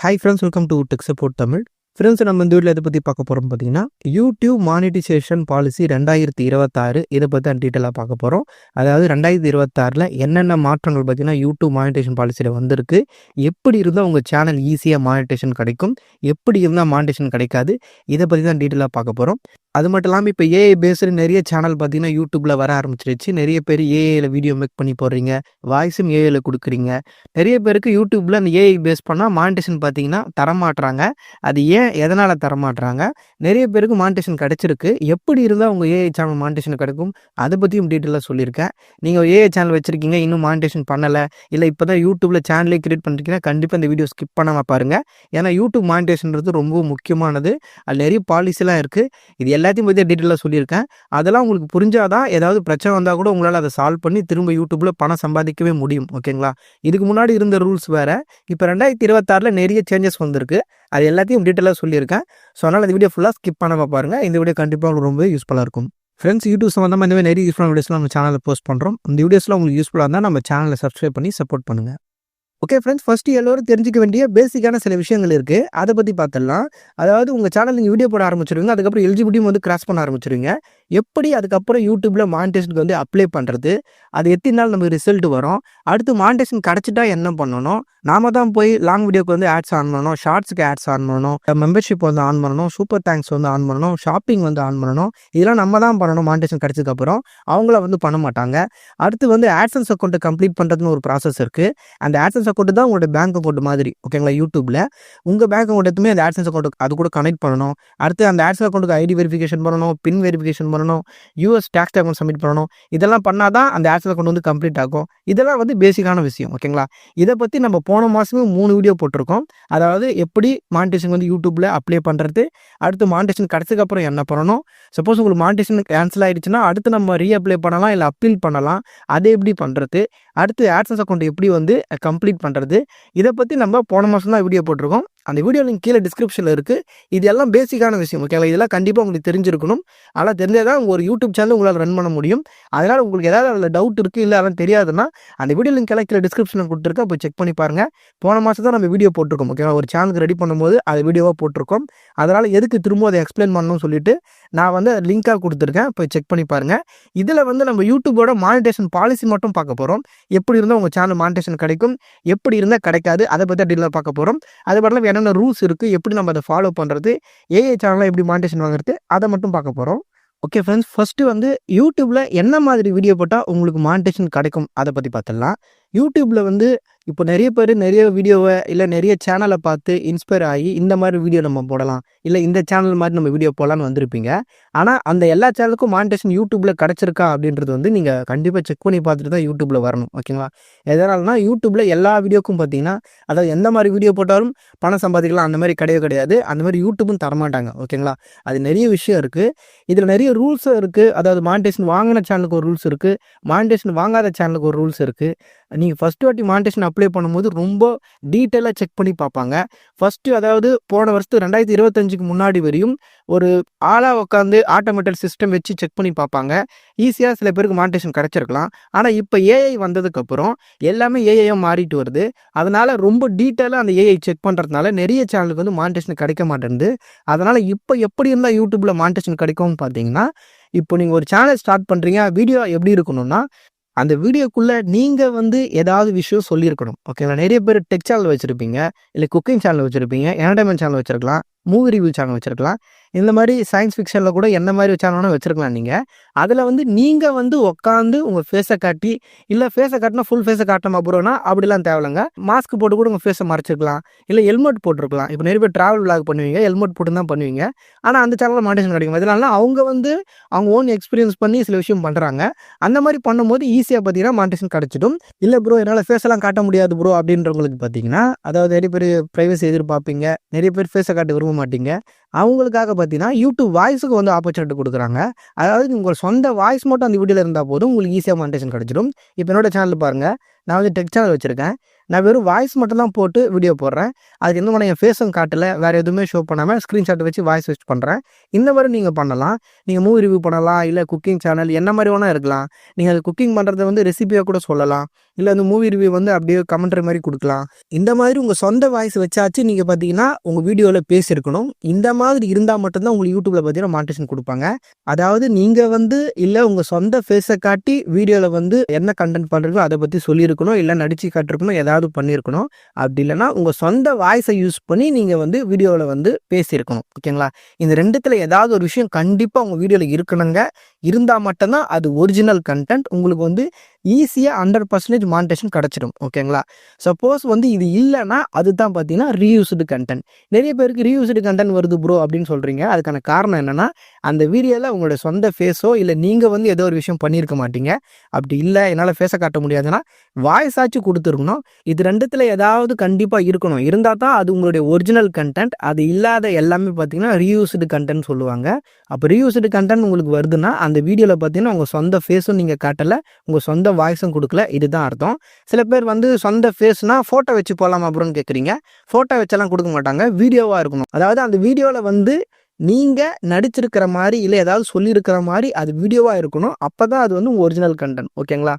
Hi friends welcome to tech support Tamil friends நம்ம இந்த வீட்டில் எதை பற்றி பார்க்க போகிறோம் பார்த்தீங்கன்னா யூடியூப் மானிட்டைசேஷன் பாலிசி ரெண்டாயிரத்தி இருபத்தாறு இதை பற்றி தான் டீட்டெயிலாக பார்க்க போகிறோம் அதாவது ரெண்டாயிரத்தி இருபத்தாறில் என்னென்ன மாற்றங்கள் பார்த்தீங்கன்னா யூடியூப் மானிட்டேஷன் பாலிசியில் வந்திருக்கு. எப்படி இருந்தால் உங்கள் சேனல் ஈஸியாக மானிட்டேஷன் கிடைக்கும்? எப்படி இருந்தால் மானிட்டேஷன் கிடைக்காது? இதை பற்றி தான் டீட்டெயிலாக பார்க்க போகிறோம் அது மட்டும் இல்லாமல் இப்போ ஏஐ பேஸ்டு நிறைய சேனல் பார்த்தீங்கன்னா யூடியூப்பில் வர ஆரம்பிச்சிருச்சு. நிறைய பேர் ஏஐயில் வீடியோ மேக் பண்ணி போடுறீங்க. வாய்ஸும் ஏஐயில் கொடுக்குறீங்க. நிறைய பேருக்கு யூடியூப்பில் அந்த ஏஐ பேஸ் பண்ணால் மானிட்டேஷன் பார்த்தீங்கன்னா தரமாட்டுறாங்க அது ஏன் எதனால் தரமாட்டுறாங்க நிறைய பேருக்கு மானிட்டேஷன் கிடச்சிருக்கு. எப்படி இருந்தால் உங்கள் ஏஐ சேனல் மானிட்டேஷன் கிடைக்கும்? அதை பற்றியும் டீட்டெயிலாக சொல்லியிருக்கேன். நீங்கள் ஏஐ சேனல் வச்சுருக்கீங்க இன்னும் மானிட்டேஷன் பண்ணலை இல்லை இப்போ தான் யூடியூப்பில் சேனலே க்ரியேட் பண்ணிருக்கீங்கன்னா கண்டிப்பாக இந்த வீடியோ ஸ்கிப் பண்ணாமல் பாருங்கள் ஏன்னா யூடியூப் மானிட்டேஷன்றது ரொம்ப முக்கியமானது. அதில் நிறைய பாலிசிலாம் இருக்குது இது எல்லாத்தையும் பற்றி டீட்டெயிலாக சொல்லியிருக்கேன். அதெல்லாம் உங்களுக்கு புரிஞ்சாதான் ஏதாவது பிரச்சனை வந்தால் கூட உங்களால் அதை சால்வ் பண்ணி திரும்ப யூடியூப்பில் பணம் சம்பாதிக்கவே முடியும். ஓகேங்களா இதுக்கு முன்னாடி இருந்த ரூல்ஸ் வேறு. இப்போ ரெண்டாயிரத்தி இருபத்தாறில் நிறைய சேஞ்சஸ் வந்திருக்கு. அது எல்லாத்தையும் டீட்டெயிலாக சொல்லியிருக்கேன். ஸோ அதனால் இந்த வீடியோ ஃபுல்லாக ஸ்கிப் பண்ணாமல் பாருங்கள் இந்த வீடியோ கண்டிப்பாக உங்களுக்கு ரொம்ப யூஸ்ஃபுல்லாக இருக்கும். ஃப்ரெண்ட்ஸ் யூடியூப் சம்மந்தமாக இந்த மாதிரி நிறைய யூஸ்ஃபுல்லான வீடியோஸ்லாம் நம்ம சேனலில் போஸ்ட் பண்ணுறோம் இந்த வீடியோஸ்லாம் உங்களுக்கு யூஸ்ஃபுல்லாக இருந்தால் நம்ம சேனலை சப்ஸ்கிரைப் பண்ணி சப்போர்ட் பண்ணுங்கள் ஓகே ஃப்ரெண்ட்ஸ் ஃபஸ்ட்டு எல்லோரும் தெரிஞ்சிக்க வேண்டிய பேசிக்கான சில விஷயங்கள் இருக்குது அதை பற்றி பார்த்துடலாம் அதாவது உங்கள் சேனல் நீங்கள் வீடியோ போட ஆரம்பிச்சிருவீங்க அதுக்கப்புறம் எலிஜிபிலிட்டியும் வந்து கிராஸ் பண்ண ஆரம்பிச்சிருவீங்க. எப்படி அதுக்கப்புறம் யூடியூப்பில் மானிட்டேஷனுக்கு வந்து அப்ளை பண்ணுறது அது எத்தனை நாள் நமக்கு ரிசல்ட் வரும்? அடுத்து மானிட்டேஷன் கிடச்சிட்டா என்ன பண்ணணும்? நாம தான் போய் லாங் வீடியோக்கு வந்து ஆட்ஸ் ஆன் பண்ணணும் ஷார்ட்ஸுக்கு ஆட்ஸ் ஆன் பண்ணணும் மெம்பர்ஷிப் வந்து ஆன் பண்ணணும் சூப்பர் தேங்க்ஸ் வந்து ஆன் பண்ணணும் ஷாப்பிங் வந்து ஆன் பண்ணணும். இதெல்லாம் நம்ம தான் பண்ணணும் மானிட்டேஷன் கிடச்சதுக்கப்புறம் அவங்கள வந்து பண்ண மாட்டாங்க. அடுத்து வந்து ஆட்சன்ஸ் அக்கௌண்ட்டை கம்ப்ளீட் பண்ணுறதுன்னு ஒரு ப்ராசஸ் இருக்குது அந்த ஆட்சன்ஸ் அக்கௌண்ட் தான் உங்களோட பேங்க் அக்கௌண்ட் மாதிரி ஓகேங்களா யூடியூப்பில் உங்கள் பேங்க் அக்கௌண்ட் எடுத்துமே அந்த ஆட்சன்ஸ் அக்கௌண்ட் அது கூட கனெக்ட் பண்ணணும். அடுத்து அந்த ஆட்சன்ஸ் அக்கௌண்ட்டுக்கு ஐடி வெரிஃபிகேஷன் பண்ணணும் பின் வெரிஃபிகேஷன் பண்ணணும் யூஎஸ் டேக்ஸ் அக்கௌண்ட் சப்மிட் பண்ணணும். இதெல்லாம் பண்ணால் தான் அந்த ஆட்சன்ஸ் அக்கௌண்ட் வந்து கம்ப்ளீட் ஆகும். இதெல்லாம் வந்து பேசிக்கான விஷயம் ஓகேங்களா இதை பற்றி நம்ம போன மாதமே மூணு வீடியோ போட்டிருக்கோம். அதாவது எப்படி மானிட்டேஷன் வந்து யூடியூப்பில் அப்ளை பண்ணுறது அடுத்து மானிட்டேஷன் கிடச்சதுக்கப்புறம் என்ன பண்ணணும்? சப்போஸ் உங்களுக்கு மானிட்டேஷன் கேன்சல் ஆகிடுச்சுன்னா அடுத்து நம்ம ரீஅப்ளை பண்ணலாம் இல்லை அப்பீல் பண்ணலாம். அதை எப்படி பண்ணுறது அடுத்து ஆட்சன்ஸ் அக்கௌண்ட் எப்படி வந்து கம்ப்ளீட் பண்ணுறது இதை பற்றி நம்ம போன மாதம் தான் வீடியோ போட்டிருக்கோம். அந்த வீடியோ லிங்க் கீழே டிஸ்கிரிப்ஷனில் இருக்குது இது எல்லாம் பேசிக்கான விஷயம் ஓகேங்களா இதெல்லாம் கண்டிப்பாக உங்களுக்கு தெரிஞ்சிருக்கணும். அதெல்லாம் தெரிஞ்சால் தான் ஒரு யூடியூப் சேனல் உங்களால் ரன் பண்ண முடியும். அதனால் உங்களுக்கு ஏதாவது அதில் டவுட் இருக்குது இல்லை அதெல்லாம் தெரியாதுன்னா அந்த வீடியோ லிங்க் எல்லாம் கீழே டிஸ்கிரிப்ஷனில் கொடுத்துருக்கேன். போய் செக் பண்ணி பாருங்கள் போன மாதம் தான் நம்ம வீடியோ போட்டிருக்கோம் ஓகேவா ஒரு சேனலுக்கு ரெடி பண்ணும்போது அது வீடியோவாக போட்டிருக்கோம். அதனால் எதுக்கு திரும்ப அதை எக்ஸ்பிளைன் பண்ணணும்னு சொல்லிட்டு நான் வந்து லிங்காக கொடுத்துருக்கேன். போய் செக் பண்ணி பாருங்கள் இதில் வந்து நம்ம யூடியூபோட மானிட்டேஷன் பாலிசி மட்டும் பார்க்க போகிறோம் எப்படி இருந்தால் உங்கள் சேனல் மானிட்டேஷன் கிடைக்கும் எப்படி இருந்தால் கிடைக்காது அதை பற்றி டீலாக பார்க்க போகிறோம் அது மட்டும் என்னென்ன ரூல்ஸ் இருக்குது எப்படி நம்ம அதை ஃபாலோ பண்ணுறது ஏஐ சேனலில் எப்படி மானிட்டேஷன் வாங்குறது அதை மட்டும் பார்க்க போகிறோம் ஓகே ஃப்ரெண்ட்ஸ் ஃபஸ்ட்டு வந்து யூடியூப்பில் என்ன மாதிரி வீடியோ போட்டால் உங்களுக்கு மானிட்டேஷன் கிடைக்கும் அதை பற்றி பார்த்துடலாம். யூடியூப்பில் வந்து இப்போ நிறைய பேர் நிறைய வீடியோவை இல்லை நிறைய சேனலை பார்த்து இன்ஸ்பயர் ஆகி இந்த மாதிரி வீடியோ நம்ம போடலாம். இல்லை இந்த சேனல் மாதிரி நம்ம வீடியோ போடலான்னு வந்திருப்பீங்க. ஆனால் அந்த எல்லா சேனலுக்கும் மானிட்டேஷன் யூடியூப்பில் கிடச்சிருக்கா அப்படின்றது வந்து நீங்கள் கண்டிப்பாக செக் பண்ணி பார்த்துட்டு தான் யூடியூப்பில் வரணும். ஓகேங்களா எதனால்னா யூடியூப்பில் எல்லா வீடியோக்கும் பார்த்தீங்கன்னா அதாவது எந்த மாதிரி வீடியோ போட்டாலும் பணம் சம்பாதிக்கலாம் அந்த மாதிரி கிடையவே கிடையாது. அந்த மாதிரி யூடியூப்பும் தரமாட்டாங்க. ஓகேங்களா அது நிறைய விஷயம் இருக்குது இதில் நிறைய ரூல்ஸும் இருக்குது அதாவது மானிட்டேஷன் வாங்கின சேனலுக்கு ஒரு ரூல்ஸ் இருக்குது மானிட்டேஷன் வாங்காத சேனலுக்கு ஒரு ரூல்ஸ் இருக்குது நீங்கள் ஃபஸ்ட்டு வாட்டி மானிட்டேஷன் அப்ளை பண்ணும்போது ரொம்ப டீட்டெயிலாக செக் பண்ணி பார்ப்பாங்க. ஃபஸ்ட்டு அதாவது போன வருஷத்து ரெண்டாயிரத்தி இருபத்தஞ்சுக்கு முன்னாடி வரையும் ஒரு ஆளாக உட்காந்து ஆட்டோமேட்டட் சிஸ்டம் வச்சு செக் பண்ணி பார்ப்பாங்க. ஈஸியாக சில பேருக்கு மானிட்டேஷன் கிடச்சிருக்கலாம். ஆனால் இப்போ ஏஐ வந்ததுக்கப்புறம் எல்லாமே ஏஐயாக மாறிட்டு வருது. அதனால் ரொம்ப டீட்டெயிலாக அந்த ஏஐ செக் பண்ணுறதுனால நிறைய சேனலுக்கு வந்து மானிட்டேஷன் கிடைக்க மாட்டேங்குது. அதனால் இப்போ எப்படி இருந்தால் யூடியூப்பில் மானிட்டேஷன் கிடைக்கும்னு பார்த்தீங்கன்னா இப்போ நீங்கள் ஒரு சேனல் ஸ்டார்ட் பண்ணுறீங்க வீடியோ எப்படி இருக்கணும்னா அந்த வீடியோக்குள்ளே நீங்கள் வந்து ஏதாவது விஷயம் சொல்லியிருக்கணும். ஓகேங்களா? நிறைய பேர் டெக் சேனல் வச்சுருப்பீங்க இல்லை குக்கிங் சேனல் வச்சுருப்பீங்க என்டர்டைன்மெண்ட் சேனல் வச்சுருக்கலாம். மூவி ரிவ்யூ சேனல் வச்சுருக்கலாம். இந்த மாதிரி சயின்ஸ் ஃபிக்ஷனில் கூட என்ன மாதிரி சேனல்னா வச்சுருக்கலாம் நீங்கள் அதில் வந்து நீங்கள் வந்து உட்காந்து உங்கள் ஃபேஸை காட்டி இல்லை ஃபேஸை காட்டினா ஃபுல் ஃபேஸை காட்டினா அப்புறம்னா அப்படிலாம் தேவையில்லைங்க. மாஸ்க் போட்டு கூட உங்கள் ஃபேஸை மறைச்சிருக்கலாம். இல்லை ஹெல்மெட் போட்டிருக்கலாம். இப்போ நிறைய பேர் ட்ராவல் விளாக் பண்ணுவீங்க ஹெல்மெட் போட்டு தான் பண்ணுவீங்க. ஆனால் அந்த சேனலில் மானிட்டேஷன் கிடைக்கும். இதனால அவங்க வந்து அவங்க ஓன் எக்ஸ்பீரியன்ஸ் பண்ணி சில விஷயம் பண்ணுறாங்க அந்த மாதிரி பண்ணும்போது ஈஸியாக பார்த்தீங்கன்னா மாண்டேஷன் கிடச்சிடும். இல்லை ப்ரோ என்னால் ஃபேஸெல்லாம் காட்ட முடியாது ப்ரோ அப்படின்றவங்களுக்கு பார்த்தீங்கன்னா அதாவது நிறைய பேர் ப்ரைவசி எதிர்பார்ப்பீங்க. நிறைய பேர் ஃபேஸை காட்ட விரும்ப மாட்டீங்க. அவங்களுக்காக பார்த்தீங்கன்னா யூடியூப் வாய்ஸுக்கு வந்து ஆப்பர்ச்சுனிட்டி கொடுக்குறாங்க. அதாவது உங்கள் சொந்த வாய்ஸ் மட்டும் அந்த வீடியோவில் இருந்தால் போதும் உங்களுக்கு ஈஸியாக மானிட்டேஷன் கிடச்சிடும். இப்போ என்னோட சேனல் பாருங்கள் நான் வந்து டெக் சேனல் வச்சுருக்கேன். நான் வெறும் வாய்ஸ் மட்டும் தான் போட்டு வீடியோ போடுறேன். அதுக்கு எந்த என் ஃபேஸும் காட்டல. வேறு எதுவுமே ஷோ பண்ணாமல் ஸ்க்ரீன்ஷாட் வச்சு வாய்ஸ் வச்சு பண்ணுறேன் இந்த மாதிரி நீங்கள் பண்ணலாம். நீங்கள் மூவி ரிவ்யூ பண்ணலாம். இல்லை குக்கிங் சேனல் என்ன மாதிரி வேணால் இருக்கலாம். நீங்கள் அது குக்கிங் பண்ணுறத வந்து ரெசிபியாக கூட சொல்லலாம். இல்லை அந்த மூவி ரிவ்யூ வந்து அப்படியே கமெண்ட்ரி மாதிரி கொடுக்கலாம். இந்த மாதிரி உங்கள் சொந்த வாய்ஸ் வச்சாச்சு நீங்கள் பார்த்தீங்கன்னா உங்கள் வீடியோவில் பேசியிருக்கணும் இந்த மாதிரி இருந்தால் மட்டும்தான் உங்களுக்கு யூடியூப்பில் பார்த்தீங்கன்னா மாண்டேஷன் கொடுப்பாங்க. அதாவது நீங்கள் வந்து இல்லை உங்கள் சொந்த ஃபேஸை காட்டி வீடியோவில் வந்து என்ன கண்டென்ட் பண்ணுறீங்களோ அதை பற்றி சொல்லியிருக்கணும். இல்லை நடிச்சு காட்டிருக்கணும் ஏதாவது பண்ணியிருக்கணும். அப்படி இல்லைன்னா உங்கள் சொந்த வாய்ஸை யூஸ் பண்ணி நீங்கள் வந்து வீடியோவில் வந்து பேசியிருக்கணும். ஓகேங்களா? இந்த ரெண்டுத்தில் ஏதாவது ஒரு விஷயம் கண்டிப்பாக உங்கள் வீடியோவில் இருக்கணுங்க. இருந்தால் மட்டும்தான் அது ஒரிஜினல் கண்டென்ட் உங்களுக்கு வந்து ஈஸியாக ஹண்ட்ரட் பர்சன்டேஜ் மானிட்டேஷன் கிடச்சிடும். ஓகேங்களா? சப்போஸ் வந்து இது இல்லைன்னா அதுதான் பார்த்தீங்கன்னா ரீயூஸ்டு கண்டென்ட் நிறைய பேருக்கு ரீயூஸ்டு கண்டென்ட் வருது ப்ரோ அப்படின்னு சொல்கிறீங்க அதுக்கான காரணம் என்னென்னா அந்த வீடியோவில் உங்களோட சொந்த ஃபேஸோ இல்லை நீங்கள் வந்து ஏதோ ஒரு விஷயம் பண்ணியிருக்க மாட்டீங்க. அப்படி இல்லை என்னால் ஃபேஸை காட்ட முடியாதுன்னா வாய்ஸ் ஆச்சு கொடுத்துருக்கணும். இது ரெண்டுத்தில் ஏதாவது கண்டிப்பாக இருக்கணும். இருந்தால் தான் அது உங்களுடைய ஒரிஜினல் கண்டென்ட் அது இல்லாத எல்லாமே பார்த்தீங்கன்னா ரீயூஸ்டு கண்டென்ட் சொல்லுவாங்க. அப்போ ரீயூஸ்டு கண்டென்ட் உங்களுக்கு வருதுன்னா அந்த வீடியோவில் பார்த்தீங்கன்னா உங்கள் சொந்த ஃபேஸும் நீங்கள் காட்டலை உங்கள் சொந்த வாய்ஸும் கொடுக்கல. இதுதான் அர்த்தம். சில பேர் வந்து சொந்த ஃபேஸ்னால் ஃபோட்டோ வச்சு போகலாமா அப்புறம்னு கேட்குறீங்க ஃபோட்டோ வச்செல்லாம் கொடுக்க மாட்டாங்க. வீடியோவாக இருக்கணும். அதாவது அந்த வீடியோவில் வந்து நீங்கள் நடிச்சிருக்கிற மாதிரி இல்லை ஏதாவது சொல்லியிருக்கிற மாதிரி அது வீடியோவாக இருக்கணும். அப்போ தான் அது வந்து ஒரிஜினல் கண்டென்ட் ஓகேங்களா?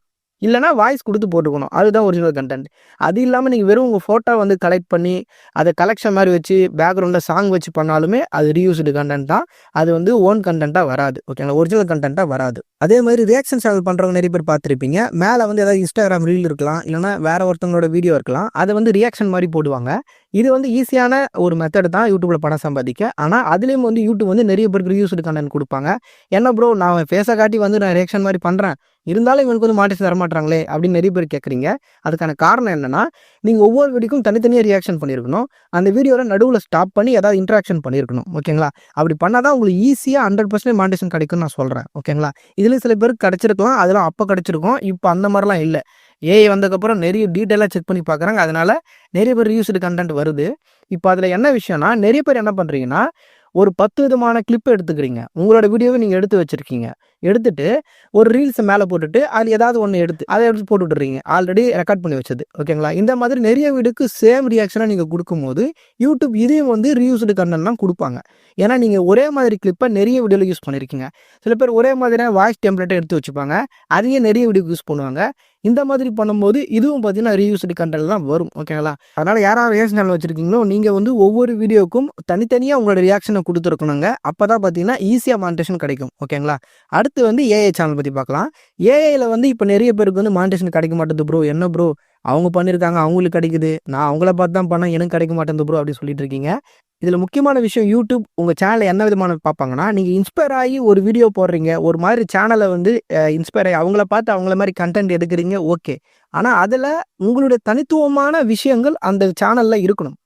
இல்லைனா வாய்ஸ் கொடுத்து போட்டுக்கணும். அதுதான் ஒரிஜினல் கண்டென்ட் அது இல்லாமல் நீங்கள் வெறும் உங்கள் ஃபோட்டோ வந்து கலெக்ட் பண்ணி அதை கலெக்ஷன் மாதிரி வச்சு பேக்ரவுண்டில் சாங் வச்சு பண்ணாலுமே அது ரீயூஸ்டு கண்டென்ட் தான். அது வந்து ஓன் கண்டென்ட்டாக வராது. ஓகேங்களா ஒரிஜினல் கண்டென்ட்டாக வராது. அதே மாதிரி ரியாக்ஷன் சேனல் பண்ணுறவங்க நிறைய பேர் பார்த்துருப்பீங்க. மேலே வந்து ஏதாவது இன்ஸ்டாகிராம் ரீல் இருக்கலாம். இல்லைனா வேறு ஒருத்தவங்களோட வீடியோ இருக்கலாம். அதை வந்து ரியாக்ஷன் மாதிரி போடுவாங்க. இது வந்து ஈஸியான ஒரு மெத்தட் தான் யூடியூப்பில் பணம் சம்பாதிக்க. ஆனால் அதுலேயும் வந்து யூடியூப் வந்து நிறைய பேருக்கு ரியூஸ்டு கண்டென்ட் கொடுப்பாங்க. என்ன ப்ரோ நான் ஃபேஸை காட்டி வந்து நான் ரியாக்ஷன் மாதிரி பண்ணுறேன் இருந்தாலும் இவனுக்கு வந்து மாட்டேன் தரமாட்டாங்களே அப்படின்னு நிறைய பேர் கேட்குறீங்க அதுக்கான காரணம் என்னன்னா நீங்கள் ஒவ்வொரு வீடியோக்கும் தனித்தனியாக ரியாக்ஷன் பண்ணியிருக்கணும் அந்த வீடியோவில் நடுவில் ஸ்டாப் பண்ணி ஏதாவது இன்ட்ராக்ஷன் பண்ணியிருக்கணும் ஓகேங்களா? அப்படி பண்ணால் தான் உங்களுக்கு ஈஸியாக ஹண்ட்ரட் பர்சன்டேஜ் மாண்டேஷன் கிடைக்கும்னு நான் சொல்கிறேன் ஓகேங்களா? இதில் சில பேருக்கு கிடச்சிருக்கலாம் அதெல்லாம் அப்போ கிடச்சிருக்கும். இப்போ அந்த மாதிரிலாம் இல்லை. ஏஐ வந்ததுக்கப்புறம் நிறைய டீட்டெயிலாக செக் பண்ணி பார்க்குறாங்க. அதனால நிறைய பேர் ரியூஸ்டு கண்டென்ட் வருது. இப்போ அதில் என்ன விஷயம்னா நிறைய பேர் என்ன பண்ணுறீங்கன்னா ஒரு பத்து விதமான கிளிப்பை எடுத்துக்கிறீங்க. உங்களோட வீடியோவை நீங்கள் எடுத்து வச்சுருக்கீங்க. எடுத்துட்டு ஒரு ரீல்ஸை மேலே போட்டுட்டு அதில் ஏதாவது ஒன்று எடுத்து அதை எடுத்து போட்டு விட்டுறீங்க. ஆல்ரெடி ரெக்கார்ட் பண்ணி வச்சது. ஓகேங்களா இந்த மாதிரி நிறைய வீடுக்கு சேம் ரியாக்ஷனாக நீங்கள் கொடுக்கும்போது யூடியூப் இதையும் வந்து ரீயூஸ்டு கண்டென்ட்லாம் கொடுப்பாங்க. ஏன்னா நீங்கள் ஒரே மாதிரி கிளிப்பை நிறைய வீடியோவில் யூஸ் பண்ணியிருக்கீங்க சில பேர் ஒரே மாதிரியான வாய்ஸ் டெம்ப்ளேட்டை எடுத்து வச்சுப்பாங்க. அதையும் நிறைய வீடியோக்கு யூஸ் பண்ணுவாங்க. இந்த மாதிரி பண்ணும்போது இதுவும் பார்த்தீங்கன்னா ரீயூஸ்டு கண்டென்ட் தான் வரும். ஓகேங்களா அதனால் யாராவது ரியாக்ஷன் சேனல் வச்சுருக்கீங்களோ நீங்கள் வந்து ஒவ்வொரு வீடியோக்கும் தனித்தனியாக உங்களோட ரியாக்ஷனை கொடுத்துருக்கணுங்க. அப்போ தான் பார்த்தீங்கன்னா ஈஸியாக மானிட்டேஷன் கிடைக்கும் ஓகேங்களா அடுத்து அடுத்து வந்து ஏஐ சேனல் பற்றி பார்க்கலாம் ஏஐயில் வந்து இப்போ நிறைய பேருக்கு வந்து மானிட்டேஷன் கிடைக்க மாட்டேது ப்ரோ என்ன ப்ரோ அவங்க பண்ணியிருக்காங்க அவங்களுக்கு கிடைக்குது. நான் அவங்கள பார்த்து தான் பண்ணேன் எனக்கு கிடைக்க மாட்டேங்குது ப்ரோ அப்படின்னு சொல்லிட்டு இருக்கீங்க. இதில் முக்கியமான விஷயம் யூடியூப் உங்கள் சேனலை என்ன விதமான பார்ப்பாங்கன்னா நீங்கள் இன்ஸ்பயர் ஆகி ஒரு வீடியோ போடுறீங்க. ஒரு மாதிரி சேனலை வந்து இன்ஸ்பயர் ஆகி அவங்கள பார்த்து அவங்கள மாதிரி கண்டென்ட் எடுக்கிறீங்க ஓகே ஆனால் அதில் உங்களுடைய தனித்துவமான விஷயங்கள் அந்த சேனலில் இருக்கணும்.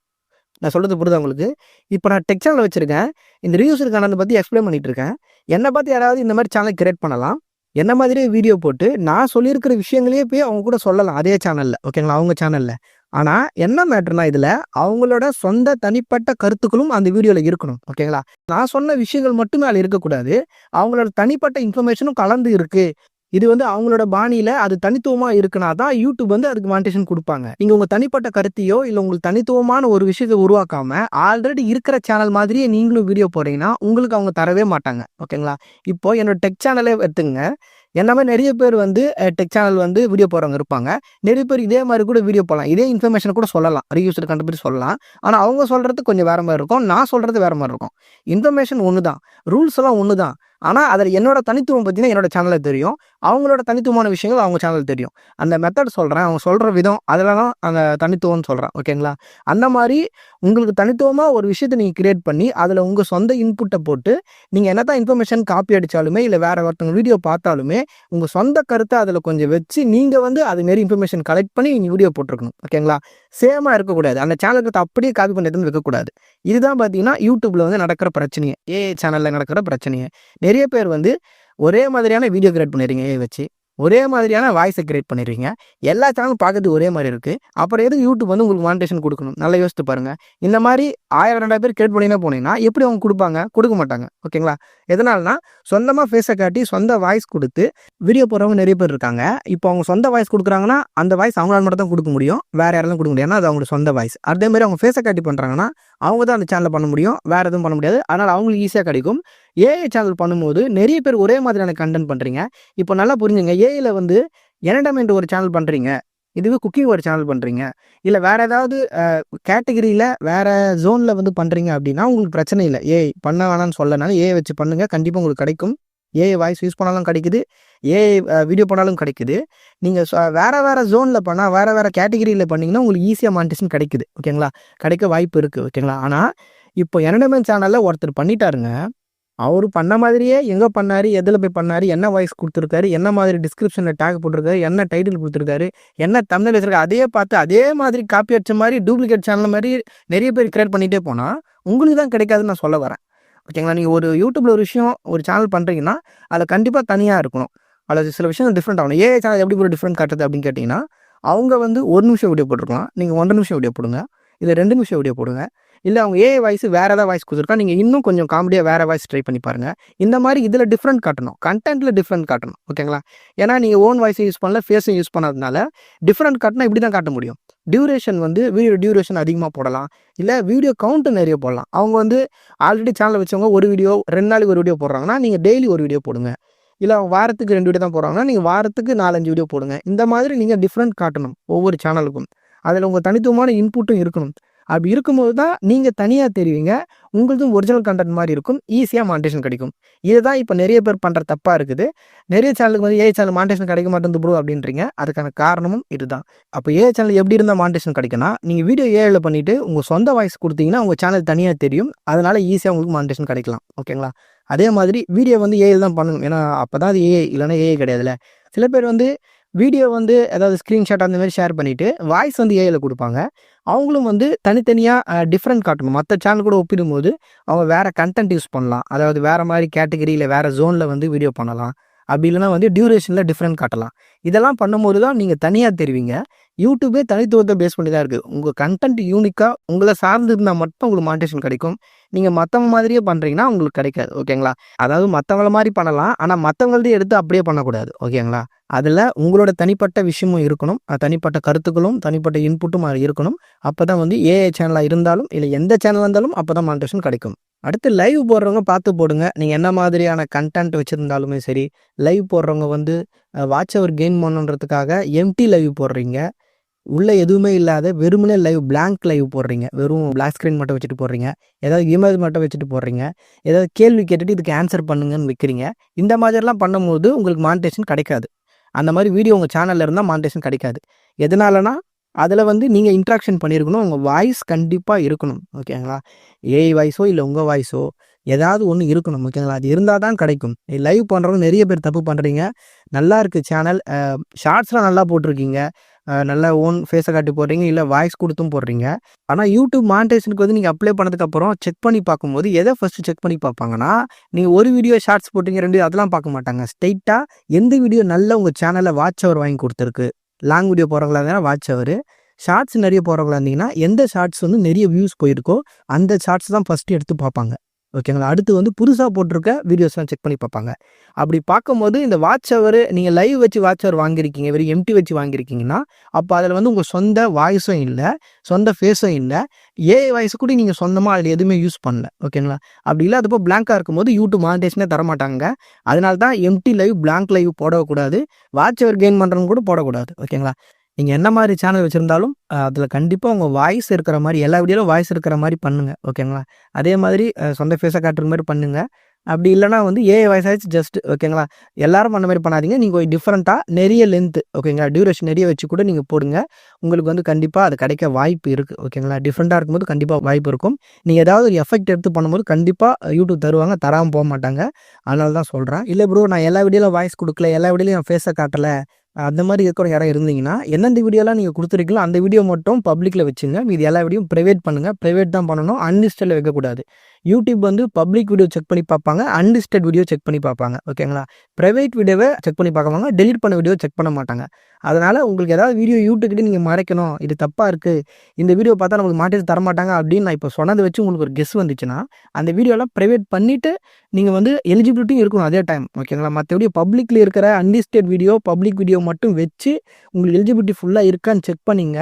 நான் சொல்கிறது புரியுதா உங்களுக்கு? இப்போ நான் டெக் சேனல் வச்சுருக்கேன். இந்த ரிவ்யூஸர் கண்டென்ட் பற்றி எக்ஸ்பிளைன் பண்ணிகிட்டு இருக்கேன். என்னை பார்த்து யாராவது இந்த மாதிரி சேனல் கிரியேட் பண்ணலாம். என்ன மாதிரியே வீடியோ போட்டு நான் சொல்லியிருக்கிற விஷயங்களையே போய் அவங்க கூட சொல்லலாம் அதே சேனலில் ஓகேங்களா அவங்க சேனலில் ஆனால் என்ன மேட்ருனா இதில் அவங்களோட சொந்த தனிப்பட்ட கருத்துக்களும் அந்த வீடியோவில் இருக்கணும். ஓகேங்களா நான் சொன்ன விஷயங்கள் மட்டுமே அதில் இருக்கக்கூடாது. அவங்களோட தனிப்பட்ட இன்ஃபர்மேஷனும் கலந்து இருக்குது இது வந்து அவங்களோட பாணியில் அது தனித்துவமாக இருக்குன்னா தான் யூடியூப் வந்து அதுக்கு மானிட்டேஷன் கொடுப்பாங்க. நீங்கள் உங்கள் தனிப்பட்ட கருத்தையோ இல்லை உங்களுக்கு தனித்துவமான ஒரு விஷயத்தை உருவாக்காம ஆல்ரெடி இருக்கிற சேனல் மாதிரியே நீங்களும் வீடியோ போடுறீங்கன்னா உங்களுக்கு அவங்க தரவே மாட்டாங்க. ஓகேங்களா இப்போ என்னோட டெக் சேனலே எடுத்துங்க என்ன மாதிரி நிறைய பேர் வந்து டெக் சேனல் வந்து வீடியோ போகிறவங்க இருப்பாங்க. நிறைய பேர் இதே மாதிரி கூட வீடியோ போகலாம் இதே இன்ஃபர்மேஷன் கூட சொல்லலாம். ரிவ்யூஸர் கண்டுபிடி சொல்லலாம். ஆனால் அவங்க சொல்கிறது கொஞ்சம் வேறு மாதிரி இருக்கும். நான் சொல்கிறது வேறு மாதிரி இருக்கும். இன்ஃபர்மேஷன் ஒன்று தான் ரூல்ஸ் எல்லாம் ஒன்று தான் ஆனால் அதில் என்னோட தனித்துவம் பார்த்தீங்கன்னா என்னோட சேனலில் தெரியும். அவங்களோட தனித்துவமான விஷயங்கள் அவங்க சேனலில் தெரியும். அந்த மெத்தட் சொல்கிறேன் அவங்க சொல்கிற விதம் அதில் தான் அந்த தனித்துவம்னு சொல்கிறேன் ஓகேங்களா அந்த மாதிரி உங்களுக்கு தனித்துவமாக ஒரு விஷயத்தை நீங்கள் கிரியேட் பண்ணி அதில் உங்கள் சொந்த இன்புட்டை போட்டு நீங்கள் என்ன தான் இன்ஃபர்மேஷன் காப்பி அடித்தாலுமே இல்லை வேறு ஒருத்தவங்க வீடியோ பார்த்தாலுமே உங்கள் சொந்த கருத்தை அதில் கொஞ்சம் வச்சு நீங்கள் வந்து அதுமாரி இன்ஃபர்மேஷன் கலெக்ட் பண்ணி நீங்கள் வீடியோ போட்டிருக்கணும். ஓகேங்களா சேமாக இருக்கக்கூடாது. அந்த சேனலுக்கு அப்படியே காப்பி பண்ணி எதுவும் வைக்கக்கூடாது. இதுதான் பார்த்தீங்கன்னா யூடியூப்பில் வந்து நடக்கிற பிரச்சனையே. ஏ சேனலில் நடக்கிற பிரச்சனையே. நிறைய பேர் வந்து ஒரே மாதிரியான வீடியோ கிரியேட் பண்ணிடுறீங்க ஏ வச்சு. ஒரே மாதிரியான வாய்ஸை கிரியேட் பண்ணிடுவீங்க எல்லா சேனலும் பார்க்கறது ஒரே மாதிரி இருக்குது அப்புறம் எதுக்கு யூடியூப் வந்து உங்களுக்கு மானிட்டேஷன் கொடுக்கணும்? நல்லா யோசித்து பாருங்கள் இந்த மாதிரி ஆயிரம் ரெண்டாயிரம் பேர் கிரியேட் பண்ணினா போனீங்கன்னா எப்படி அவங்க கொடுப்பாங்க? கொடுக்க மாட்டாங்க. ஓகேங்களா? எதனால்னா சொந்தமாக ஃபேஸை காட்டி சொந்த வாய்ஸ் கொடுத்து வீடியோ போடுறவங்க நிறைய பேர் இருக்காங்க. இப்போ அவங்க சொந்த வாய்ஸ் கொடுக்குறாங்கன்னா அந்த வாய்ஸ் அவங்களால மட்டும் தான் கொடுக்க முடியும். வேறு யாராலும் கொடுக்க முடியும் ஏன்னா அது அவங்களோட சொந்த வாய்ஸ் அதேமாதிரி அவங்க ஃபேஸை காட்டி பண்ணுறாங்கன்னா அவங்க தான் அந்த சேனலில் பண்ண முடியும். வேறு எதுவும் பண்ண முடியாது. அதனால் அவங்களுக்கு ஈஸியாக கிடைக்கும். ஏஐ சேனல் பண்ணும்போது நிறைய பேர் ஒரே மாதிரியான கண்டென்ட் பண்ணுறீங்க இப்போ நல்லா புரிஞ்சுங்க ஏஐயில் வந்து என்டர்டைன்மெண்ட் ஒரு சேனல் பண்ணுறீங்க இதுவே குக்கிங் ஒரு சேனல் பண்ணுறீங்க இல்லை வேறு ஏதாவது கேட்டகரியில் வேறு ஜோனில் வந்து பண்ணுறீங்க அப்படின்னா உங்களுக்கு பிரச்சனை இல்லை. ஏஐ பண்ண வேணாம்னு சொல்லனாலும் ஏஐ வச்சு பண்ணுங்கள் கண்டிப்பாக உங்களுக்கு கிடைக்கும். ஏஐ வாய்ஸ் யூஸ் பண்ணாலும் கிடைக்குது ஏஐ வீடியோ பண்ணாலும் கிடைக்குது. நீங்கள் வேறு வேறு ஜோனில் பண்ணால் வேறு வேறு கேட்டகரியில் பண்ணிங்கன்னா உங்களுக்கு ஈஸியாக மானிட்டேஷன் கிடைக்குது ஓகேங்களா கிடைக்க வாய்ப்பு இருக்குது ஓகேங்களா ஆனால் இப்போ எனடமெண்ட் சேனலில் ஒருத்தர் பண்ணிட்டாருங்க அவர் பண்ண மாதிரியே எங்கே பண்ணார் எதில் போய் பண்ணார் என்ன வாய்ஸ் கொடுத்துருக்காரு என்ன மாதிரி டிஸ்கிரிப்ஷனில் டேக் போட்டிருக்காரு என்ன டைட்டில் கொடுத்துருக்காரு என்ன தமிழ் வச்சிருக்காரு அதே பார்த்து அதே மாதிரி காப்பி அடிச்ச மாதிரி டூப்ளிகேட் சேனல் மாதிரி நிறைய பேர் கிரியேட் பண்ணிகிட்டே போனால் உங்களுக்கு தான் கிடைக்காதுன்னு நான் சொல்ல வரேன். ஓகேங்களா நீங்கள் ஒரு யூடியூப்பில் ஒரு விஷயம் ஒரு சேனல் பண்ணுறீங்கன்னா அதில் கண்டிப்பாக தனியாக இருக்கணும். அதில் சில விஷயம் டிஃப்ரெண்ட் ஆகணும். ஏ சேனல் எப்படி ஒரு டிஃப்ரெண்ட் காட்டுறது அப்படின்னு கேட்டிங்கன்னா அவங்க வந்து ஒரு நிமிஷம் வீடியோ போட்டிருக்கலாம். நீங்கள் ஒன்றரை நிமிஷம் வீடியோ போடுங்க. இது ரெண்டு நிமிஷம் வீடியோ போடுங்க. இல்லை அவங்க ஏ வாய்ஸ் வேறு ஏதாவது வாய்ஸ் கொடுத்துருக்கா நீங்கள் இன்னும் கொஞ்சம் காமெடியாக வேறு வாய்ஸ் ட்ரை பண்ணி பாருங்கள் இந்த மாதிரி இதில் டிஃப்ரெண்ட் காட்டணும். கண்டென்ட்டில் டிஃப்ரெண்ட் காட்டணும். ஓகேங்களா ஏன்னா நீங்கள் ஓன் வாய்ஸை யூஸ் பண்ணல ஃபேஸும் யூஸ் பண்ணாதனால டிஃப்ரெண்ட் காட்டினா இப்படி தான் காட்ட முடியும். டியூரேஷன் வந்து வீடியோ டியூரேஷன் அதிகமாக போடலாம். இல்லை வீடியோ கவுண்ட்டு நிறைய போடலாம். அவங்க வந்து ஆல்ரெடி சேனலில் வச்சவங்க ஒரு வீடியோ ரெண்டு நாளைக்கு ஒரு வீடியோ போடுறாங்கன்னா நீங்கள் டெய்லி ஒரு வீடியோ போடுங்க. இல்லை வாரத்துக்கு ரெண்டு வீடியோ தான் போடுறாங்கன்னா நீங்கள் வாரத்துக்கு நாலஞ்சு வீடியோ போடுங்க. இந்த மாதிரி நீங்கள் டிஃப்ரெண்ட் காட்டணும் ஒவ்வொரு சேனலுக்கும் அதில் உங்கள் தனித்துவமான இன்புட்டும் இருக்கணும். அப்படி இருக்கும்போது தான் நீங்கள் தனியாக தெரிவிங்க. உங்களுக்கும் ஒரிஜினல் கண்டென்ட் மாதிரி இருக்கும். ஈஸியாக மாண்டேஷன் கிடைக்கும். இதுதான் இப்போ நிறைய பேர் பண்ணுற தப்பாக இருக்குது. நிறைய சேனலுக்கு வந்து ஏ சேனல் மாண்டேஷன் கிடைக்க மாட்டேங்குது ப்ரோ அப்படின்றீங்க. அதுக்கான காரணமும் இதுதான். அப்போ ஏ சேனல் எப்படி இருந்தால் மாண்டேஷன் கிடைக்குன்னா நீங்கள் வீடியோ ஏழில் பண்ணிவிட்டு உங்கள் சொந்த வாய்ஸ் கொடுத்தீங்கன்னா உங்கள் சேனல் தனியாக தெரியும். அதனால் ஈஸியாக உங்களுக்கு மாண்டேஷன் கிடைக்கலாம். ஓகேங்களா? அதே மாதிரி வீடியோ வந்து ஏஐ தான் பண்ணணும். ஏன்னா அப்போ தான் அது ஏஐ இல்லைன்னா ஏஐ கிடையாதுல்ல. சில பேர் வந்து வீடியோ வந்து ஏதாவது ஸ்க்ரீன்ஷாட் அந்த மாதிரி ஷேர் பண்ணிவிட்டு வாய்ஸ் வந்து ஏஐயில் கொடுப்பாங்க. அவங்களும் வந்து தனித்தனியாக டிஃப்ரெண்ட் காட்டணும். மற்ற சேனல் கூட ஒப்பிடும்போது அவங்க வேறு கண்டென்ட் யூஸ் பண்ணலாம். அதாவது வேறு மாதிரி கேட்டகரியில் வேறு ஜோனில் வந்து வீடியோ பண்ணலாம். அப்படி இல்லைனா வந்து டியூரேஷனில் டிஃப்ரெண்ட் காட்டலாம். இதெல்லாம் பண்ணும்போது தான் நீங்கள் தனியாக தெரிவிங்க. யூடியூபே தனித்துவத்தை பேஸ் பண்ணி தான் இருக்குது உங்கள் கண்டென்ட் யூனிக்காக உங்களை சார்ந்து இருந்தால் மட்டும் உங்களுக்கு மானிட்டேஷன் கிடைக்கும். நீங்கள் மற்றவங்க மாதிரியே பண்ணுறீங்கன்னா உங்களுக்கு கிடைக்காது. ஓகேங்களா? அதாவது மற்றவங்கள மாதிரி பண்ணலாம். ஆனால் மற்றவங்கள்தே எடுத்து அப்படியே பண்ணக்கூடாது. ஓகேங்களா? அதில் உங்களோட தனிப்பட்ட விஷயமும் இருக்கணும். தனிப்பட்ட கருத்துக்களும் தனிப்பட்ட இன்புட்டும் இருக்கணும். அப்போ தான் வந்து ஏஐ சேனலாக இருந்தாலும் இல்லை எந்த சேனலாக இருந்தாலும் அப்போ தான் மானிட்டேஷன் கிடைக்கும். அடுத்து லைவ் போடுறவங்க பார்த்து போடுங்க. நீங்கள் என்ன மாதிரியான கண்டென்ட் வச்சுருந்தாலுமே சரி லைவ் போடுறவங்க வந்து வாட்ச் அவர் கெயின் பண்ணுன்றதுக்காக எம்டி லைவ் போடுறீங்க. உள்ளே எதுவுமே இல்லாத வெறுமனே லைவ் பிளாங்க் லைவ் போடுறீங்க. வெறும் பிளாக் ஸ்க்ரீன் மட்டும் வச்சுட்டு போடுறீங்க. ஏதாவது இமேஜ் மட்டும் வச்சுட்டு போடுறீங்க. ஏதாவது கேள்வி கேட்டுட்டு இதுக்கு ஆன்சர் பண்ணுங்கன்னு வைக்கிறீங்க. இந்த மாதிரிலாம் பண்ணும்போது உங்களுக்கு மானிட்டேஷன் கிடைக்காது. அந்த மாதிரி வீடியோ உங்கள் சேனலில் இருந்தால் மானிட்டேஷன் கிடைக்காது. எதனாலனா அதில் வந்து நீங்கள் இன்ட்ராக்ஷன் பண்ணியிருக்கணும் உங்கள் வாய்ஸ் கண்டிப்பாக இருக்கணும். ஓகேங்களா ஏஐ வாய்ஸோ இல்லை உங்கள் வாய்ஸோ ஏதாவது ஒன்று இருக்கணும். ஓகேங்களா அது இருந்தால் தான் கிடைக்கும். லைவ் பண்ணுறவங்க நிறைய பேர் தப்பு பண்ணுறீங்க நல்லா இருக்குது சேனல் ஷார்ட்ஸ்லாம் நல்லா போட்டிருக்கீங்க. நல்லா ஓன் ஃபேஸை காட்டி போடுறீங்க. இல்லை வாய்ஸ் கொடுத்தும் போடுறீங்க. ஆனால் யூடியூப் மானிட்டேஷனுக்கு வந்து நீங்கள் அப்ளை பண்ணதுக்கப்புறம் செக் பண்ணி பார்க்கும்போது எதை ஃபஸ்ட்டு செக் பண்ணி பார்ப்பாங்கன்னா நீங்கள் ஒரு வீடியோ ஷார்ட்ஸ் போட்டீங்க ரெண்டு அதெல்லாம் பார்க்க மாட்டாங்க. ஸ்ட்ரைட்டாக எந்த வீடியோ நல்ல உங்கள் சேனலில் வாட்ச் அவர் வாங்கி கொடுத்துருக்கு? லாங் வீடியோ போகிறவங்களா இருந்தால் வாட்ச் அவர் ஷார்ட்ஸ் நிறைய போகிறவங்களா இருந்தீங்கன்னா எந்த ஷார்ட்ஸ் வந்து நிறைய வியூஸ் போயிருக்கோ அந்த ஷார்ட்ஸ் தான் ஃபஸ்ட்டு எடுத்து பார்ப்பாங்க. ஓகேங்களா அடுத்து வந்து புதுசாக போட்டிருக்க வீடியோஸ்லாம் செக் பண்ணி பார்ப்பாங்க. அப்படி பார்க்கும்போது இந்த வாட்ச் அவர் நீங்கள் லைவ் வச்சு வாட்ச் அவர் வாங்கியிருக்கீங்க வெறும் எம்டி வச்சு வாங்கியிருக்கீங்கன்னா அப்போ அதில் வந்து உங்கள் சொந்த வாய்ஸும் இல்லை சொந்த ஃபேஸும் இல்லை ஏஐ வாய்ஸ் கூட நீங்கள் சொந்தமாக அதில் எதுவுமே யூஸ் பண்ணல. ஓகேங்களா அப்படி இல்லை அதுப்போ பிளாங்காக இருக்கும்போது யூடியூப் மானிட்டேஷனே தரமாட்டாங்க. அதனால தான் எம்டி லைவ் பிளாங்க் லைவ் போடக்கூடாது. வாட்ச் அவர் கெயின் பண்ணுறவங்க கூட போடக்கூடாது. ஓகேங்களா நீங்கள் என்ன மாதிரி சேனல் வச்சுருந்தாலும் அதில் கண்டிப்பாக உங்கள் வாய்ஸ் இருக்கிற மாதிரி எல்லா வீடியோவிலும் வாய்ஸ் இருக்கிற மாதிரி பண்ணுங்கள் ஓகேங்களா அதே மாதிரி சொந்த ஃபேஸை காட்டுற மாதிரி பண்ணுங்கள் அப்படி இல்லைனா வந்து ஏ வாய்ஸ் ஆச்சு ஜஸ்ட் ஓகேங்களா எல்லாரும் பண்ண மாதிரி பண்ணாதீங்க. நீங்கள் கொஞ்சம் டிஃப்ரெண்ட்டாக நிறைய லென்த்து ஓகேங்களா டியூரேஷன் நிறைய வச்சு கூட நீங்கள் போடுங்க. உங்களுக்கு வந்து கண்டிப்பாக அது கிடைக்க வாய்ப்பு இருக்குது ஓகேங்களா டிஃப்ரெண்ட்டாக இருக்கும்போது கண்டிப்பாக வாய்ப்பு இருக்கும். நீங்கள் ஏதாவது ஒரு எஃபெக்ட் எடுத்து பண்ணும்போது கண்டிப்பாக யூடியூப் தருவாங்க தராமல் போக மாட்டாங்க. அதனால தான் சொல்கிறேன் இல்லை ப்ரோ நான் எல்லா வீடியோவில் வாய்ஸ் கொடுக்கல எல்லா வீடியோலையும் என் ஃபேஸை காட்டலை அந்த மாதிரி இருக்கிற யாராவது இருந்தீங்கன்னா எந்தெந்த வீடியோலாம் நீங்கள் கொடுத்துருக்கீங்களோ அந்த வீடியோ மட்டும் பப்ளிக்கில் வச்சுங்க. மீதி எல்லா வீடியோ ப்ரைவேட் பண்ணுங்கள் ப்ரைவேட் தான் பண்ணணும். அன்லிஸ்டில் வைக்கக்கூடாது. யூடியூப் வந்து பப்ளிக் வீடியோ செக் பண்ணி பார்ப்பாங்க. அன்லிஸ்டட் வீடியோ செக் பண்ணி பார்ப்பாங்க. ஓகேங்களா ப்ரைவேட் வீடியோவை செக் பண்ணி பார்க்குவாங்க டெலிட் பண்ண வீடியோ செக் பண்ண மாட்டாங்க. அதனால் உங்களுக்கு ஏதாவது வீடியோ யூடியூப்கிட்ட நீங்கள் மறைக்கணும். இது தப்பாக இருக்குது இந்த வீடியோ பார்த்தா நமக்கு மாட்டி தர மாட்டாங்க அப்படின்னு நான் இப்போ சொன்னதை வச்சு உங்களுக்கு ஒரு கெஸ் வந்துச்சுன்னா அந்த வீடியோலாம் ப்ரைவேட் பண்ணிவிட்டு நீங்கள் வந்து எலிஜிபிலிட்டியும் இருக்கணும் அதே டைம் ஓகேங்களா மற்றபடி பப்ளிக்கில் இருக்கிற அன்லிஸ்டட் வீடியோ பப்ளிக் வீடியோ மட்டும் வச்சு உங்களுக்கு எலிஜிபிலிட்டி ஃபுல்லாக இருக்கான்னு செக் பண்ணிங்க.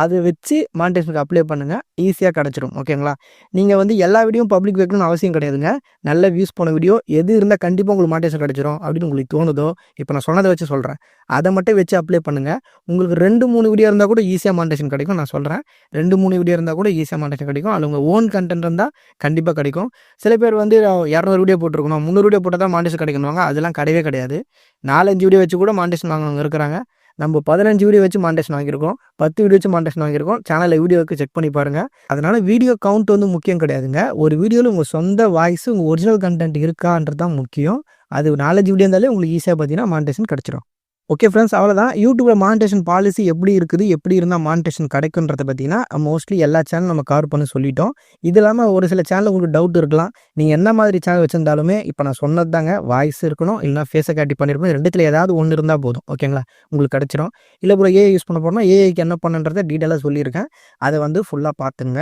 அதை வச்சு மானிட்டேஷனுக்கு அப்ளை பண்ணுங்கள் ஈஸியாக கிடச்சிரும். ஓகேங்களா நீங்கள் வந்து எல்லா வீடியோ பப்ளிக் வைக்கணும்னு அவசியம் கிடையாதுங்க. நல்ல வியூஸ் போன வீடியோ எது இருந்தால் கண்டிப்பாக உங்களுக்கு மானிட்டேஷன் கிடச்சிரும் அப்படின்னு உங்களுக்கு தோணுதோ இப்போ நான் சொன்னதை வச்சு சொல்கிறேன் அதை மட்டும் வச்சு அப்ளை பண்ணுங்கள் உங்களுக்கு ரெண்டு மூணு வீடியோ இருந்தால் கூட ஈஸியாக மானிட்டேஷன் கிடைக்கும். நான் சொல்கிறேன் ரெண்டு மூணு வீடியோ இருந்தால் கூட ஈஸியாக மானிட்டேஷன் கிடைக்கும். அது உங்கள் ஓன் கண்டென்ட் இருந்தால் கண்டிப்பாக கிடைக்கும். சில பேர் வந்து இரநூறு வீடியோ போட்டிருக்கணும். முந்நூறு வீடியோ போட்டால் தான் மானிட்டேஷன் கிடைக்கணுவாங்க அதெல்லாம் கிடையவே கிடையாது. நாலஞ்சு வீடியோ வச்சு கூட மானிட்டேஷன் வாங்கினவங்க இருக்கிறாங்க. நம்ம பதினஞ்சு வீடியோ வச்சு மாண்டேஷன் வாங்கியிருக்கோம். பத்து வீடியோ வச்சு மாண்டேஷன் வாங்கியிருக்கோம். சேனலில் வீடியோவுக்கு செக் பண்ணி பாருங்கள் அதனால் வீடியோ கவுண்ட் வந்து முக்கியம் கிடையாதுங்க. ஒரு வீடியோவில் உங்கள் சொந்த வாய்ஸ் உங்கள் ஒரிஜினல் கண்டென்ட் இருக்கான்றது தான் முக்கியம். அது நாலஞ்சு வீடியோ இருந்தாலே உங்களுக்கு ஈஸியாக பார்த்தீங்கன்னா மாண்டேஷன் கிடச்சிடும் ஓகே ஃப்ரெண்ட்ஸ் அவ்வளோதான் யூடியூப்பில் மானிட்டேஷன் பாலிசி எப்படி இருக்குது எப்படி இருந்தால் மானிட்டேஷன் கிடைக்குன்றதை பார்த்தீங்கன்னா மோஸ்ட்லி எல்லா சேனலும் நம்ம கவர் பண்ணி சொல்லிட்டோம். இது இல்லாமல் ஒரு சில சேனலில் உங்களுக்கு டவுட் இருக்கலாம். நீங்கள் என்ன மாதிரி சேனல் வச்சிருந்தாலுமே இப்போ நான் சொன்னது தாங்க வாய்ஸ் இருக்கணும் இல்லைனா ஃபேஸை காட்டி பண்ணியிருப்போம் ரெண்டுத்தில் ஏதாவது ஒன்று இருந்தால் போதும். ஓகேங்களா உங்களுக்கு கிடச்சிரும். இல்லை அப்புறம் ஏஐ யூஸ் பண்ண போகிறோம்னா ஏஐக்கு என்ன பண்ணுன்றதை டீட்டெயிலாக சொல்லியிருக்கேன். அதை வந்து ஃபுல்லாக பார்த்துங்க.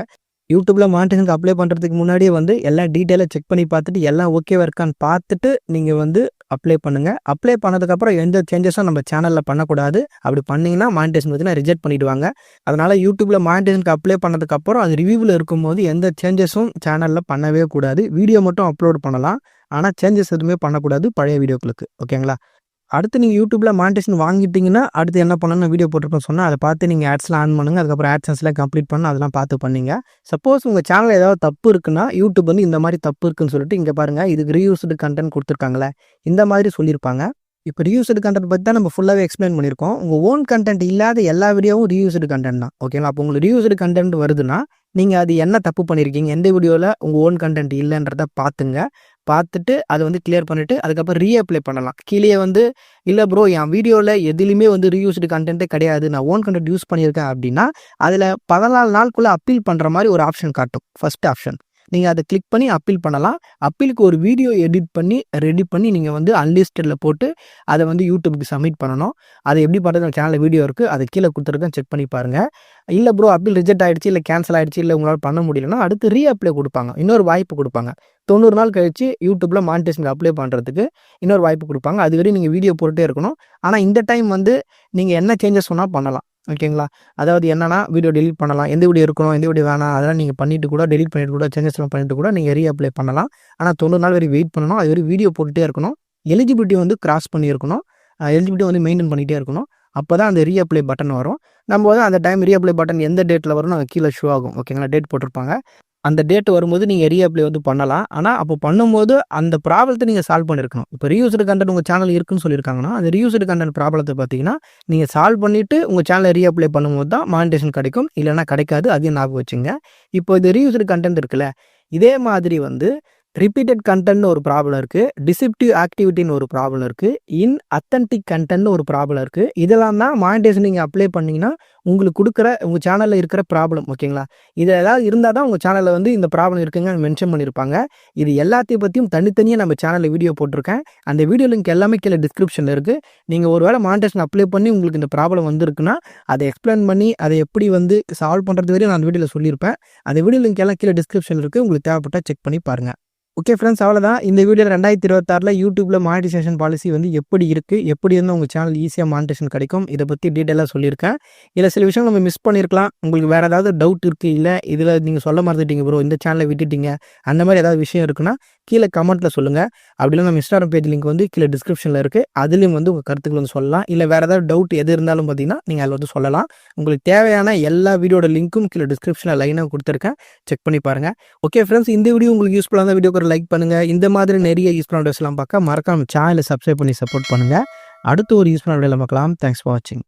யூடியூப்பில் மானிட்டேஷனுக்கு அப்ளை பண்ணுறதுக்கு முன்னாடியே வந்து எல்லா டீட்டெயிலாக செக் பண்ணி பார்த்துட்டு எல்லாம் ஓகேவா இருக்கான்னு பார்த்துட்டு நீங்கள் வந்து அப்ளை பண்ணுங்கள் அப்ளை பண்ணதுக்கப்புறம் எந்த சேஞ்சஸும் நம்ம சேனலில் பண்ணக்கூடாது. அப்படி பண்ணிங்கன்னா மானிட்டேஷன் பார்த்தீங்கன்னா ரிஜெக்ட் பண்ணிவிடுவாங்க அதனால் யூடியூப்பில் மானிட்டேஷனுக்கு அப்ளை பண்ணதுக்கப்புறம் அது ரிவ்யூவில் இருக்கும்போது எந்த சேஞ்சஸும் சேனலில் பண்ணவே கூடாது. வீடியோ மட்டும் அப்லோட் பண்ணலாம். ஆனால் சேஞ்சஸ் எதுவுமே பண்ணக்கூடாது. பழைய வீடியோக்களுக்கு ஓகேங்களா அடுத்து நீங்கள் யூடியூப்பில் மானிட்டேஷன் வாங்கிட்டீங்கன்னா அடுத்து என்ன பண்ணணும் வீடியோ போட்டிருப்பேன் சொன்னால் அதை பார்த்து நீங்கள் ஆட்ஸ்லாம் ஆன் பண்ணுங்கள் அதுக்கப்புறம் ஆட்சன்ஸ்லாம் கம்ப்ளீட் பண்ண அதெல்லாம் பார்த்து பண்ணீங்க. சப்போஸ் உங்கள் சேனல் ஏதாவது தப்பு இருக்குன்னா யூடியூப் வந்து இந்த மாதிரி தப்பு இருக்குன்னு சொல்லிட்டு இங்கே பாருங்கள் இதுக்கு ரீயூஸ்டு கண்டென்ட் கொடுத்துருக்காங்களே இந்த மாதிரி சொல்லியிருப்பாங்க. இப்போ ரீயூஸ்டு கண்டென்ட் பற்றி தான் நம்ம ஃபுல்லாகவே எக்ஸ்பிளைன் பண்ணியிருக்கோம். உங்கள் ஓன் கண்டென்ட் இல்லாத எல்லா வீடியோவும் ரீயூஸ்டு கண்டென்ட் தான் ஓகேங்களா அப்போ உங்களுக்கு ரீயூஸ்டு கண்டென்ட் வருதுன்னா நீங்கள் அது என்ன தப்பு பண்ணியிருக்கீங்க எந்த வீடியோவில் உங்கள் ஓன் கண்டென்ட் இல்லைன்றத பார்த்துங்க. பார்த்துட்டு அதை வந்து கிளியர் பண்ணிவிட்டு அதுக்கப்புறம் ரீஅப்ளை பண்ணலாம். கீழே வந்து இல்லை ப்ரோ என் வீடியோவில் எதுலேயுமே வந்து ரீயூஸ்டு கண்டென்ட்டே கிடையாது. நான் ஓன் கண்டென்ட் யூஸ் பண்ணியிருக்கேன் அப்படின்னா அதில் பதினாலு நாளுக்குள்ளே அப்பீல் பண்ணுற மாதிரி ஒரு ஆப்ஷன் காட்டும். ஃபஸ்ட் ஆப்ஷன் நீங்கள் அதை கிளிக் பண்ணி அப்பீல் பண்ணலாம். அப்பீலுக்கு ஒரு வீடியோ எடிட் பண்ணி ரெடி பண்ணி நீங்கள் வந்து அன்லிஸ்டடில் போட்டு அதை வந்து யூடியூப்க்கு சப்மிட் பண்ணணும். அதை எப்படி பண்ணுறது சேனலில் வீடியோ இருக்குது அதை கீழே கொடுத்துருக்கேன். செக் பண்ணி பாருங்கள் இல்லை ப்ரோ அப்பீல் ரிஜெக்ட் ஆகிடுச்சு இல்லை கேன்சல் ஆகிடுச்சு இல்லை உங்களால் பண்ண முடியலன்னா அடுத்து ரீஅப்ளை கொடுப்பாங்க. இன்னொரு வாய்ப்பு கொடுப்பாங்க. தொண்ணூறு நாள் கழித்து யூடியூப்பில் மானிட்டேஷன் அப்ளை பண்ணுறதுக்கு இன்னொரு வாய்ப்பு கொடுப்பாங்க. அது வரையும் நீங்கள் வீடியோ போட்டுட்டே இருக்கணும். ஆனால் இந்த டைம் வந்து நீங்கள் என்ன சேஞ்சஸ் சொன்னால் பண்ணலாம். ஓகேங்களா? அதாவது என்னன்னா வீடியோ டெலிட் பண்ணலாம். எந்த வீடியோ இருக்கணும் எந்த வீடியோ வேணாம் அதெல்லாம் நீங்கள் பண்ணிட்டு கூட டெலிட் பண்ணிட்டு கூட சேஞ்சஸ்லாம் பண்ணிட்டு கூட நீங்கள் ரீ அப்ளை பண்ணலாம். ஆனால் தொண்ணூறு நாள் வரை வெயிட் பண்ணணும். அது வரை வீடியோ போட்டுகிட்டே இருக்கணும். எலிஜிபிலிட்டி வந்து கிராஸ் பண்ணியிருக்கணும் எலிஜிபிலிட்டி வந்து மெயின்டைன் பண்ணிகிட்டே இருக்கணும். அப்போ தான் அந்த ரீஅப்ளை பட்டன் வரும். நம்ம வந்து அந்த டைம் ரீஅப்ளை பட்டன் எந்த டேட்டில் வரும் அது கீழே ஷோ ஆகும். ஓகேங்களா? டேட் போட்டிருப்பாங்க. அந்த டேட் வரும்போது நீங்கள் ரீஅப்ளை வந்து பண்ணலாம். ஆனால் அப்போ பண்ணும்போது அந்த ப்ராப்ளத்தை நீங்கள் சால்வ் பண்ணியிருக்கணும் இப்போ ரீயூஸ்டு கண்டென்ட் உங்கள் சேனல் இருக்குன்னு சொல்லியிருக்காங்கன்னா அந்த ரீயூஸ்டு கண்டென்ட் ப்ராப்ளத்தை பார்த்தீங்கன்னா நீங்கள் சால்வ் பண்ணிவிட்டு உங்கள் சேனலை ரீஅப்ளை பண்ணும்போது தான் மானிட்டேஷன் கிடைக்கும். இல்லைனா கிடைக்காது. அதையும் ஞாபகம் வச்சுங்க. இப்போ இது ரீயூஸ்டு கண்டென்ட் இருக்குல்ல இதே மாதிரி வந்து ரிப்பீட்டட் கண்டென்ட்னு ஒரு ப்ராப்ளம் இருக்குது டிசிப்டிவ் ஆக்டிவிட்டின்னு ஒரு ப்ராப்ளம் இருக்குது இன் அத்தன்டிக் கண்டென்ட்னு ஒரு ப்ராப்ளம் இருக்குது இதெல்லாம் தான் மானிட்டேஷன் நீங்கள் அப்ளை பண்ணிங்கன்னா உங்களுக்கு கொடுக்குற உங்கள் சேனலில் இருக்கிற ப்ராப்ளம் ஓகேங்களா இது ஏதாவது இருந்தால் தான் உங்கள் சேனலில் வந்து இந்த ப்ராப்ளம் இருக்குங்க மென்ஷன் பண்ணியிருப்பாங்க இது எல்லாத்தையும் பற்றியும் தனித்தனியாக நம்ம சேனலில் வீடியோ போட்டிருக்கேன். அந்த வீடியோ லிங்க் எல்லாமே கீழே டிஸ்கிரிப்ஷனில் இருக்குது நீங்கள் ஒரு வேளை மானிட்டேஷன் அப்ளை பண்ணி உங்களுக்கு இந்த ப்ராப்ளம் வந்திருக்குன்னா அதை எக்ஸ்பிளைன் பண்ணி அதை எப்படி வந்து சால்வ் பண்ணுறது வரையும் நான் அந்த வீடியோவில் சொல்லியிருப்பேன். அந்த வீடியோ லிங்க் எல்லாம் கீழே டிஸ்கிரிப்ஷனில் இருக்குது உங்களுக்கு தேவைப்பட்டால் செக் பண்ணி பாருங்கள் ஓகே ஃப்ரெண்ட்ஸ் அவ்வளோதான் இந்த வீடியோவில் ரெண்டாயிரத்தி இருபத்தாறில் யூடியூப்பில் மானிட்டைசேஷன் பாலிசி வந்து எப்படி இருக்குது எப்படி இருந்தால் உங்கள் சேனல் ஈஸியாக மானிட்டேஷன் கிடைக்கும்? இதை பற்றி டீட்டெயிலாக சொல்லியிருக்கேன். இல்லை சில விஷயம் நம்ம மிஸ் பண்ணியிருக்கலாம். உங்களுக்கு வேறு ஏதாவது டவுட் இருக்குது இல்லை இதில் நீங்கள் சொல்ல மறந்துட்டீங்க ப்ரோ இந்த சேனலை விட்டுட்டீங்க அந்த மாதிரி ஏதாவது விஷயம் இருக்குன்னா கீழே கமெண்ட்டில் சொல்லுங்கள் அப்படிலாம் நம்ம இன்ஸ்டாகிராம் பேஜ் லிங்க் வந்து கீழே டிஸ்கிரிப்ஷனில் இருக்குது அதுலேயும் வந்து உங்கள் கருத்துக்கள் வந்து சொல்லலாம். இல்லை வேறு ஏதாவது டவுட் எது இருந்தாலும் பார்த்தீங்கன்னா நீங்கள் அதில் வந்து சொல்லலாம். உங்களுக்கு தேவையான எல்லா வீடியோட லிங்க்கும் கீழே டிஸ்கிரிப்ஷனில் லைனாக கொடுத்துருக்கேன். செக் பண்ணி பாருங்கள் ஓகே ஃப்ரெண்ட்ஸ் இந்த வீடியோ உங்களுக்கு யூஸ்ஃபுல்லாக வீடியோ வீடியோக்கு லைக் பண்ணுங்கள் இந்த மாதிரி நிறைய யூஸ்ஃபுல்லான வீடியோஸ்லாம் பார்க்க மறக்காம சேனலை சப்ஸ்கிரைப் பண்ணி சப்போர்ட் பண்ணுங்கள் அடுத்து ஒரு யூஸ்ஃபுல்லான வீடியோவில் பார்க்கலாம். தேங்க்ஸ் ஃபார் வாட்சிங்